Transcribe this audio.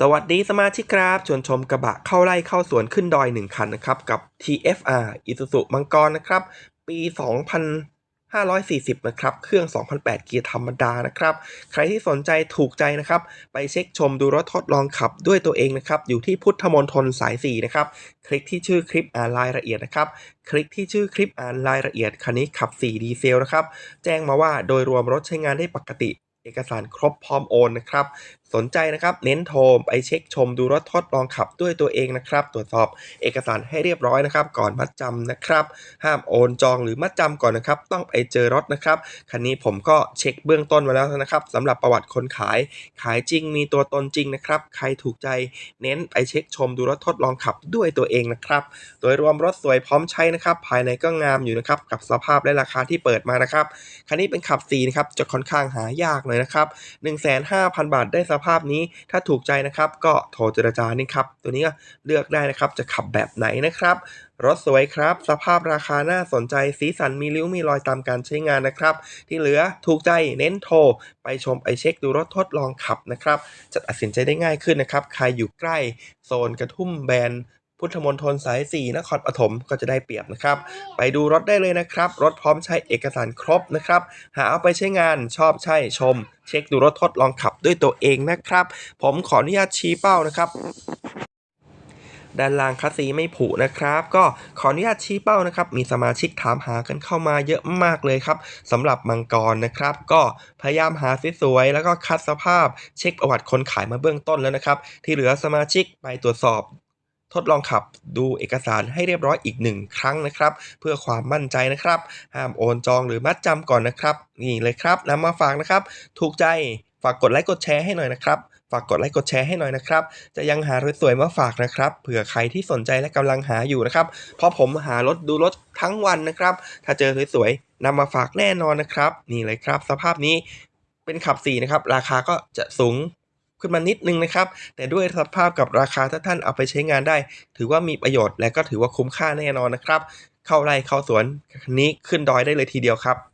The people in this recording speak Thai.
สวัสดีสมาชิกครับ ชวนชมกระบะเข้าไล่เข้าสวนขึ้นดอย 1 คันนะครับ กับ TFR Isuzu มังกรนะครับ ปี 2540 นะครับ เครื่อง 2008 เกียร์ธรรมดานะครับ ใครที่สนใจถูกใจนะครับ ไปเช็คชมดูรถทดลองขับด้วยตัวเองนะครับ อยู่ที่พุทธมณฑลสาย 4 นะครับ คลิกที่ชื่อคลิปอ่านรายละเอียดนะครับ คลิกที่ชื่อคลิปอ่านรายละเอียดคันนี้ขับ 4 ดีเซลนะครับ แจ้งมาว่าโดยรวมรถใช้งานได้ปกติเอกสารครบพร้อมโอนนะครับสนใจนะครับเน้นโทรไปเช็คชมดูรถทดลองขับด้วยตัวเองนะครับ ตรวจสอบเอกสารให้เรียบร้อยนะครับ ก่อนมัดจำนะครับ ห้ามโอนจองหรือมัดจำก่อนนะครับ ต้องไปเจอรถนะครับคันนี้ผมก็เช็คเบื้องต้นมาแล้วนะครับสำหรับประวัติคนขาย ขายจริงมีตัวตนจริงนะครับ ใครถูกใจเน้นไปเช็คชมดูรถทดลองขับด้วยตัวเองนะครับ โดยรวมรถสวยพร้อมใช้นะครับ ภายในก็งามอยู่นะครับกับสภาพและราคาที่เปิดมานะครับคันนี้เป็นขับสีนะครับจะค่อนข้างหายากหน่อยนะครับ15,000 บาทได้สภาพนี้ถ้าถูกใจนะครับ ก็โทรเจรจานี่ครับตัวนี้ก็เลือกได้นะครับจะขับแบบไหนนะครับรถสวยครับ สภาพราคาน่าสนใจสีสันมีริ้วมีรอยตามการใช้งานนะครับ ที่เหลือถูกใจเน้นโทร ไปชมไปเช็คดูรถทดลองขับนะครับจะตัดสินใจได้ง่ายขึ้นนะครับ ใครอยู่ใกล้โซนกระทุ่มแบน พุทธมณฑลสาย 4 นครปฐมก็จะได้เปรียบนะครับ ไปดูรถได้เลยนะครับ รถพร้อมใช้เอกสารครบนะครับ หาเอาไปใช้งานชอบใช่ชม เช็คดูรถทดลองขับด้วยตัวเองนะครับ ผมขออนุญาตชี้เป้านะครับด้านล่างคัสซีไม่ผุนะครับ ก็ขออนุญาตชี้เป้านะครับ มีสมาชิกถามหากันเข้ามาเยอะมากเลยครับสำหรับมังกรนะครับ ก็พยายามหาสวยๆแล้วก็คัดสภาพเช็คประวัติคนขายมาเบื้องต้นแล้วนะครับ ที่เหลือสมาชิกไปตรวจสอบ ทดลองขับดูเอกสารให้เรียบร้อยอีกหนึ่งครั้งนะครับ เพื่อความมั่นใจนะครับ ห้ามโอนจองหรือมัดจำก่อนนะครับ นี่เลยครับนำมาฝากนะครับ ถูกใจฝากกดไลค์กดแชร์ให้หน่อยนะครับฝากกดไลค์กดแชร์ให้หน่อยนะครับ จะยังหารถสวยมาฝากนะครับ เผื่อใครที่สนใจและกำลังหาอยู่นะครับ เพราะผมหารถดูรถทั้งวันนะครับ ถ้าเจอสวยๆนำมาฝากแน่นอนนะครับ นี่เลยครับ สภาพนี้เป็นขับ4นะครับ ราคาก็จะสูง ขึ้นมานิดนึงนะครับ แต่ด้วยสภาพกับราคาถ้าท่านเอาไปใช้งานได้ ถือว่ามีประโยชน์และก็ถือว่าคุ้มค่าแน่นอนนะครับ เข้าไร่เข้าสวนคันนี้ขึ้นดอยได้เลยทีเดียวครับ